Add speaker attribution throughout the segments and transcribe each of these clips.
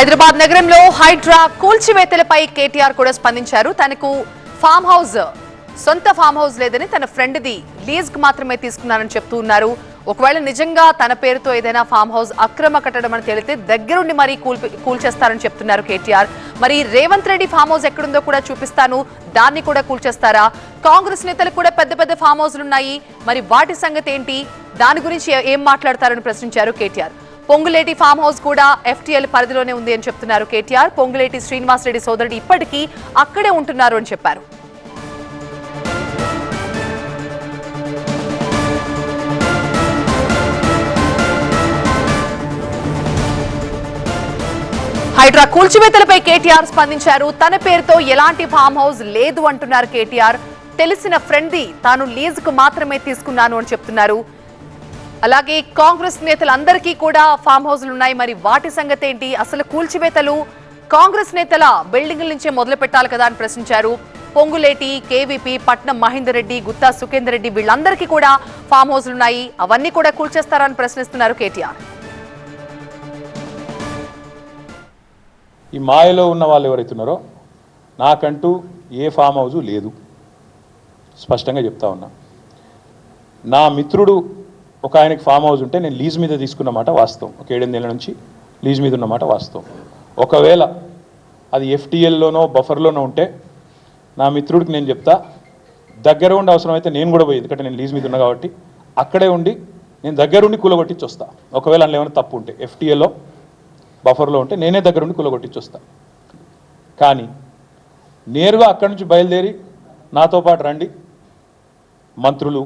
Speaker 1: హైదరాబాద్ నగరంలో హైడ్రా కూల్చివేతలపై కేటీఆర్ కూడా స్పందించారు. తనకు ఫామ్ హౌస్ సొంత ఫామ్ హౌస్ లేదని తన ఫ్రెండ్ది లీజ్కి మాత్రమే తీసుకున్నానని చెప్తూ ఉన్నారు. ఒకవేళ నిజంగా తన పేరుతో ఏదైనా ఫామ్ హౌస్ అక్రమ కట్టడం అని తేలితే దగ్గరుండి మరీ కూల్ కూల్చేస్తారని చెప్తున్నారు కేటీఆర్. మరి రేవంత్ రెడ్డి ఫామ్ హౌస్ ఎక్కడుందో కూడా చూపిస్తాను. దాన్ని కూడా కూల్చేస్తారా? కాంగ్రెస్ నేతలు కూడా పెద్ద పెద్ద ఫామ్ హౌస్లు ఉన్నాయి మరి వాటి సంగతి ఏంటి? దాని గురించి ఏం మాట్లాడతారని ప్రశ్నించారు కేటీఆర్. పొంగులేటి ఫామ్ హౌస్ కూడా ఎఫ్టీఎల్ పరిధిలోనే ఉంది అని చెప్తున్నారు కేటీఆర్. పొంగులేటి శ్రీనివాస్ రెడ్డి సోదరుడు ఇప్పటికీ అక్కడే ఉంటున్నారు అని చెప్పారు. హైడ్రా కూల్చివేతలపై కేటీఆర్ స్పందించారు. తన పేరుతో ఎలాంటి ఫామ్ హౌస్ లేదు అంటున్నారు కేటీఆర్. తెలిసిన ఫ్రెండ్ది తాను లీజుకు మాత్రమే తీసుకున్నాను అని చెప్తున్నారు. అలాగే కాంగ్రెస్ నేతలందరికీ కూడా ఫామ్ హౌస్లు ఉన్నాయి. మరి వాటి సంగతి ఏంటి? అసలు కూల్చివేతలు కాంగ్రెస్ నేతల బిల్డింగ్ల నుంచే మొదలు పెట్టాలి కదా అని ప్రశ్నించారు. పొంగులేటి కేవీపీ పట్నం మహేందర్ రెడ్డి గుత్తా సుఖేందర్ రెడ్డి వీళ్ళందరికీ కూడా ఫామ్ హౌస్లు ఉన్నాయి. అవన్నీ కూడా కూల్చేస్తారని ప్రశ్నిస్తున్నారు కేటీఆర్.
Speaker 2: ఈ మాయలో ఉన్న వాళ్ళు ఎవరైతే ఉన్నారో నాకంటూ ఏ ఫామ్ హౌజు లేదు. స్పష్టంగా చెప్తా ఉన్నా. నా మిత్రుడు ఒక ఆయనకి ఫామ్ హౌస్ ఉంటే నేను లీజ్ మీద తీసుకున్న మాట వాస్తవం. ఒక ఏడెనిమిదేళ్ళ నుంచి లీజ్ మీద ఉన్న మాట వాస్తవం. ఒకవేళ అది ఎఫ్టీఎల్లోనో బఫర్లోనో ఉంటే నా మిత్రుడికి నేను చెప్తా దగ్గర ఉండి అవసరమైతే నేను కూడా పోయి ఎందుకంటే నేను లీజ్ మీద ఉన్నా కాబట్టి. అక్కడే ఉండి నేను దగ్గరుండి కూలగొట్టించి వస్తా ఒకవేళ అందులో ఏమైనా తప్పు ఉంటే ఎఫ్టీఏలో బఫర్లో ఉంటే నేనే దగ్గరుండి కూలగొట్టించి వస్తా కానీ నేరుగా అక్కడి నుంచి బయలుదేరి నాతో పాటు రండి మంత్రులు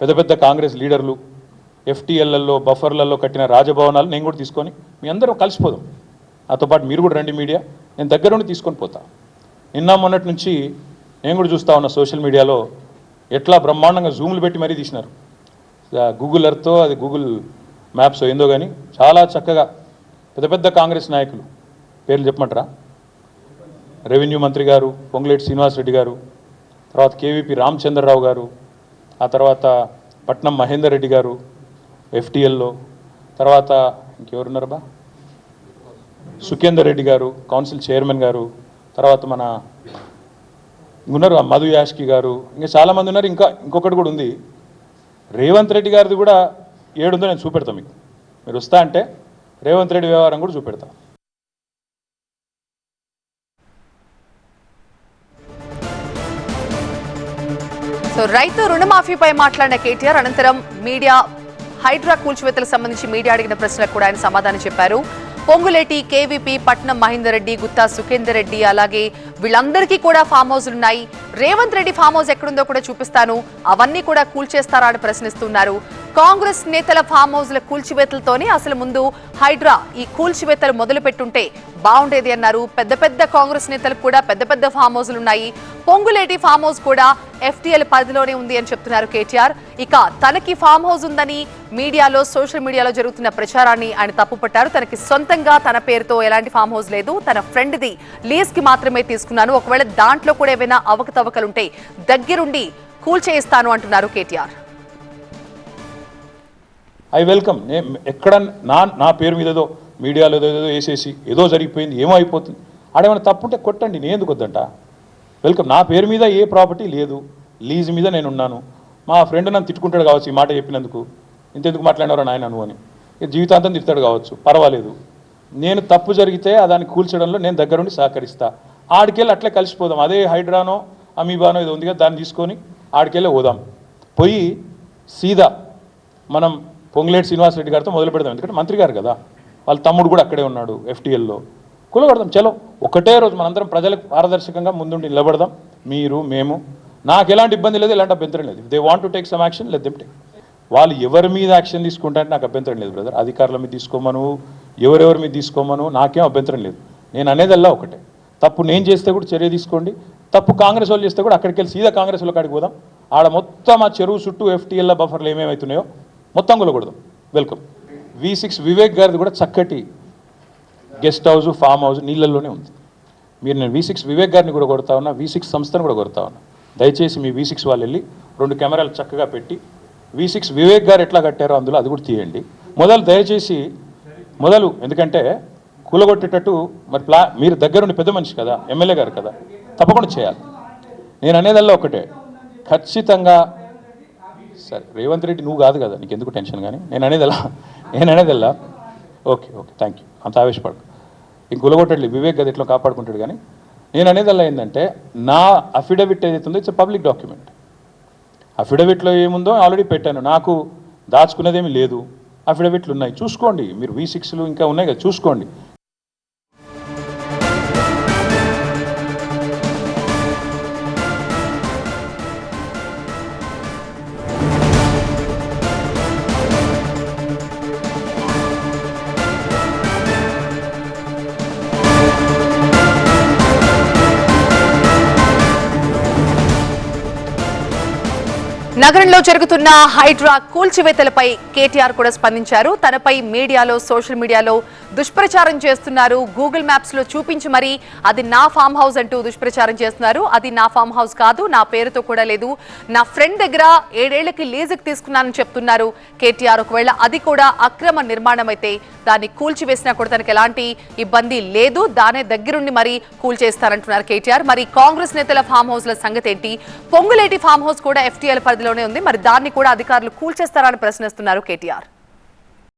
Speaker 2: పెద్ద పెద్ద కాంగ్రెస్ లీడర్లు ఎఫ్టీఎల్లలో బఫర్లలో కట్టిన రాజభవనాలు నేను కూడా తీసుకొని మీ అందరం కలిసిపోదాం. నాతో పాటు మీరు కూడా రండి మీడియా. నేను దగ్గరుండి తీసుకొని పోతా. నిన్న మొన్నటి నుంచి నేను కూడా చూస్తా ఉన్న సోషల్ మీడియాలో ఎట్లా బ్రహ్మాండంగా జూములు పెట్టి మరీ తీసినారు. గూగుల్ ఎర్త్తో అది గూగుల్ మ్యాప్స్ ఏందో కానీ చాలా చక్కగా పెద్ద పెద్ద కాంగ్రెస్ నాయకులు. పేర్లు చెప్పమంటారా? రెవెన్యూ మంత్రి గారు పొంగులేటి శ్రీనివాసరెడ్డి గారు తర్వాత కేవీపీ రామచంద్రరావు గారు ఆ తర్వాత పట్నం మహేందర్ రెడ్డి గారు ఎఫ్టీఎల్లో తర్వాత ఇంకెవరున్నారు బా? సుఖేందర్ రెడ్డి గారు కౌన్సిల్ చైర్మన్ గారు తర్వాత మన ఉన్నారు మధు యాష్కి గారు ఇంకా చాలామంది ఉన్నారు. ఇంకా ఇంకొకటి కూడా ఉంది. రేవంత్ రెడ్డి గారిది కూడా ఏడుందో నేను చూపెడతాను మీకు. మీరు వస్తా అంటే రేవంత్ రెడ్డి వ్యవహారం కూడా చూపెడతా.
Speaker 1: సో రైతు రుణమాఫీపై మాట్లాడిన కేటీఆర్ అనంతరం మీడియా హైడ్రా కూల్చివేతలకు సంబంధించి మీడియా అడిగిన ప్రశ్నలకు కూడా ఆయన సమాధానం చెప్పారు. పొంగులేటి కేవీపీ పట్నం మహేందర్ రెడ్డి గుత్తా సుఖేందర్ రెడ్డి అలాగే వీళ్ళందరికీ కూడా ఫామ్ హౌస్లు ఉన్నాయి. రేవంత్ రెడ్డి ఫామ్ హౌస్ ఎక్కడుందో కూడా చూపిస్తాను. అవన్నీ కూడా కూల్చేస్తారా అని ప్రశ్నిస్తున్నారు. కాంగ్రెస్ నేతల ఫామ్ హౌస్ల కూల్చివేతలతోనే అసలు ముందు హైడ్రా ఈ కూల్చివేతలు మొదలు పెట్టుంటే బాగుండేది అన్నారు. పెద్ద పెద్ద కాంగ్రెస్ నేతలకు కూడా పెద్ద పెద్ద ఫామ్ హౌస్లు ఉన్నాయి. పొంగులేటి ఫామ్ హౌస్ కూడా ఎఫ్టీఎల్ పరిధిలోనే ఉంది అని చెప్తున్నారు కేటీఆర్. ఇక తనకి ఫామ్ హౌస్ ఉందని మీడియాలో సోషల్ మీడియాలో జరుగుతున్న ప్రచారాన్ని ఆయన తప్పుపట్టారు. తనకి సొంతంగా తన పేరుతో ఎలాంటి ఫామ్ హౌస్ లేదు. తన ఫ్రెండ్ది లీజ్కి మాత్రమే తీసుకున్నాను. ఒకవేళ దాంట్లో కూడా ఏమైనా అవకతవకలుంటే దగ్గరుండి కూల్ చేయిస్తాను అంటున్నారు కేటీఆర్.
Speaker 2: I welcome. నే ఎక్కడ నా నా పేరు మీద ఏదో మీడియాలో ఏదో ఏదో వేసేసి ఏదో జరిగిపోయింది ఏమో అయిపోతుంది. ఆడేమైనా తప్పుంటే కొట్టండి నేను ఎందుకు వద్దంట? వెల్కమ్. నా పేరు మీద ఏ ప్రాపర్టీ లేదు. లీజ్ మీద నేను ఉన్నాను. మా ఫ్రెండ్ నన్ను తిట్టుకుంటాడు కావచ్చు ఈ మాట చెప్పినందుకు. ఇంతెందుకు మాట్లాడినారో నాయన నువ్వు అని. జీవితాంతం తిడతాడు కావచ్చు. పర్వాలేదు. నేను తప్పు జరిగితే దాన్ని కూల్చడంలో నేను దగ్గరుండి సహకరిస్తా. ఆడికెళ్ళి అట్లే కలిసిపోదాం. అదే హైడ్రానో అమీబానో ఇది ఉంది కదా దాన్ని తీసుకొని ఆడికెళ్ళి పోదాం పోయి సీదా మనం పొంగులేటి శ్రీనివాసరెడ్డి గారితో మొదలు పెడదాం ఎందుకంటే మంత్రి గారు కదా. వాళ్ళ తమ్ముడు కూడా అక్కడే ఉన్నాడు ఎఫ్టీఎల్లో. కూలగొడదాం చలో ఒకటే రోజు మనందరం ప్రజలకు పారదర్శకంగా ముందుండి నిలబడదాం. మీరు మేము. నాకు ఎలాంటి ఇబ్బంది లేదు ఎలాంటి అభ్యంతరం లేదు. They want to take some action let them take వాళ్ళు ఎవరి మీద యాక్షన్ తీసుకుంటారంటే నాకు అభ్యంతరం లేదు బ్రదర్ అధికారుల మీద తీసుకోమను ఎవరెవరి మీద తీసుకోమను నాకేం అభ్యంతరం లేదు. నేను అనేదల్లా ఒకటే. తప్పు నేను చేస్తే కూడా చర్య తీసుకోండి. తప్పు కాంగ్రెస్ వాళ్ళు చేస్తే కూడా అక్కడికి వెళ్ళి సీదా కాంగ్రెస్ వాళ్ళకి కాడికి పోదాం. ఆడ మొత్తం ఆ చెరువు చుట్టూ ఎఫ్టీఎల్ల బఫర్లు ఏమేమవుతున్నాయో మొత్తం కొలకూడదు వెల్కమ్ వి సిక్స్ వివేక్ గారిది కూడా చక్కటి గెస్ట్ హౌస్ ఫామ్ హౌస్ నీళ్ళల్లోనే ఉంది. మీరు నేను వి సిక్స్ వివేక్ గారిని కూడా కొడతా ఉన్నా వి సిక్స్ సంస్థను కూడా కొడతా ఉన్నా. దయచేసి మీ వి సిక్స్ వాళ్ళు వెళ్ళి రెండు కెమెరాలు చక్కగా పెట్టి వి సిక్స్ వివేక్ గారు ఎట్లా కట్టారో అందులో అది కూడా తీయండి. మొదలు దయచేసి మొదలు ఎందుకంటే కూలగొట్టేటట్టు మరి ప్లా మీరు దగ్గరుండి పెద్ద మనిషి కదా ఎమ్మెల్యే గారు కదా తప్పకుండా చేయాలి. నేను అనేదల్లా ఒకటే ఖచ్చితంగా సరే రేవంత్ రెడ్డి నువ్వు కాదు కదా నీకు ఎందుకు టెన్షన్ కానీ? నేను అనేదల్లా నేను అనేదల్లా ఓకే ఓకే థ్యాంక్ యూ అంత ఆవేశపడకు. ఇంక గులగొట్టడు వివేక్ గది ఇట్లా కాపాడుకుంటాడు కానీ? నేను అనేదల్లా ఏంటంటే నా అఫిడవిట్ ఏదైతే ఉందో ఇట్స్ పబ్లిక్ డాక్యుమెంట్ అఫిడవిట్లో ఏముందో ఆల్రెడీ పెట్టాను. నాకు దాచుకునేదేమీ లేదు. అఫిడవిట్లు ఉన్నాయి. చూసుకోండి. మీరు వి సిక్స్లు ఇంకా ఉన్నాయి కదా చూసుకోండి.
Speaker 1: నగరంలో జరుగుతున్న హైడ్రా కూల్చివేతలపై కేటీఆర్ కూడా స్పందించారు. తనపై మీడియాలో సోషల్ మీడియాలో దుష్ప్రచారం చేస్తున్నారు. గూగుల్ మ్యాప్స్లో చూపించి మరి అది నా ఫామ్ హౌస్ అంటూ దుష్ప్రచారం చేస్తున్నారు. అది నా ఫామ్ హౌస్ కాదు నా పేరుతో కూడా లేదు. నా ఫ్రెండ్ దగ్గర ఏడేళ్ళకి లీజుకి తీసుకున్నానని చెప్తున్నారు కేటీఆర్. ఒకవేళ అది కూడా అక్రమ నిర్మాణం అయితే దాన్ని కూల్చివేసినా కూడా తనకి ఎలాంటి ఇబ్బంది లేదు. దానే దగ్గరుండి మరి కూల్చేస్తారంటున్నారు కేటీఆర్. మరి కాంగ్రెస్ నేతల ఫామ్ హౌస్ల సంగతి ఏంటి పొంగులేటి ఫామ్ హౌస్ కూడా ఎఫ్టీఎల్ పరిధిలోనే ఉంది. మరి దాన్ని కూడా అధికారులు కూల్చేస్తారని ప్రశ్నిస్తున్నారు కేటీఆర్.